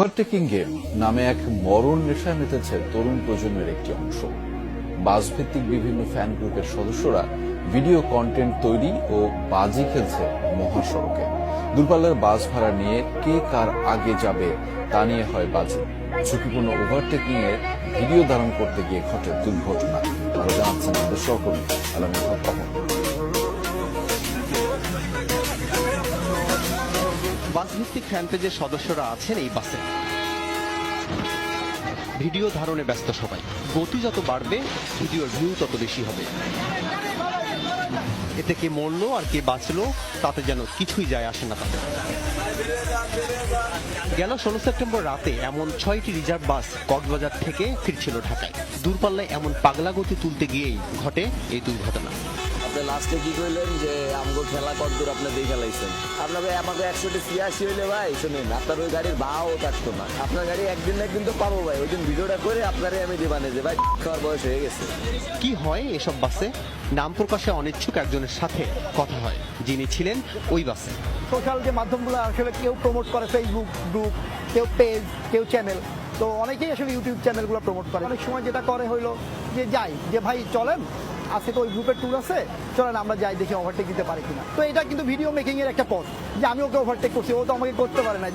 Overtaking game নামে এক মরণ নেশায় মেতেছে তরুণ প্রজন্মের একটি অংশ। বাসভিত্তিক বিভিন্ন ফ্যান গ্রুপের সদস্যরা ভিডিও কন্টেন্ট তৈরি ও বাজি খেলছে মহাসড়কে। দূরপাল্লার বাস ভাড়া নিয়ে কে কার আগে যাবে তা নিয়ে হয় বাজি। ঝুঁকিপূর্ণ ওভারটেকিং এর ভিডিও ধারণ করতে গিয়ে ঘটে দুর্ঘটনা। আরও জানাচ্ছেন আমাদের সহকর্মী আলমী বাসভিত্তিক ফ্যান পেজের সদস্যরা আছেন এই বাসে। ভিডিও ধারণে ব্যস্ত সবাই। গতি যত বাড়বে, ভিডিওর ভিউ তত বেশি হবে। এতে কে মরলো আর কে বাঁচলো, তাতে যেন কিছুই যায় আসে না তাদের গেল ষোলো সেপ্টেম্বর রাতে এমন ছয়টি রিজার্ভ বাস কক্সবাজার থেকে ফিরছিল ঢাকায়। দূরপাল্লায় এমন পাগলা গতি তুলতে গিয়েই ঘটে এই দুর্ঘটনা। আপনি লাস্টে কি কইলেন যে আমগো খেলা কতদূর আপনি দিয়ে খেলাইছেন আপনার ভাই আমাকে একশোটি ছিয়াশি হইলে ভাই শুনেন আপনার ওই গাড়ির ভাও থাকতো না। আপনার গাড়ি একদিন না একদিন তো পাবো ভাই ওই দিন ভিডিওটা করে আপনারে আমি দিবানে যে ভাই খাওয়ার বয়স হয়ে গেছে। কি হয় এসব বাসে? নাম প্রকাশে অনিচ্ছুক একজনের সাথে কথা হয় যিনি ছিলেন ওই বাসে। সোশ্যাল যে মাধ্যমগুলো আসলে কেউ প্রমোট করে ফেসবুক গ্রুপ কেউ পেজ কেউ চ্যানেল তো অনেকেই আসলে ইউটিউব চ্যানেলগুলো প্রমোট করে। অনেক সময় যেটা করে হইল যে যাই যে ভাই চলেন আজকে তো ওই গ্রুপের ট্যুর আছে, চলেন আমরা যাই দেখি ওভারটেক দিতে পারি কিনা। তো এটা কিন্তু ভিডিও মেকিং এর একটা পথ, যে আমি ওকে ওভারটেক করছি, ও তো আমাকে করতে পারে না।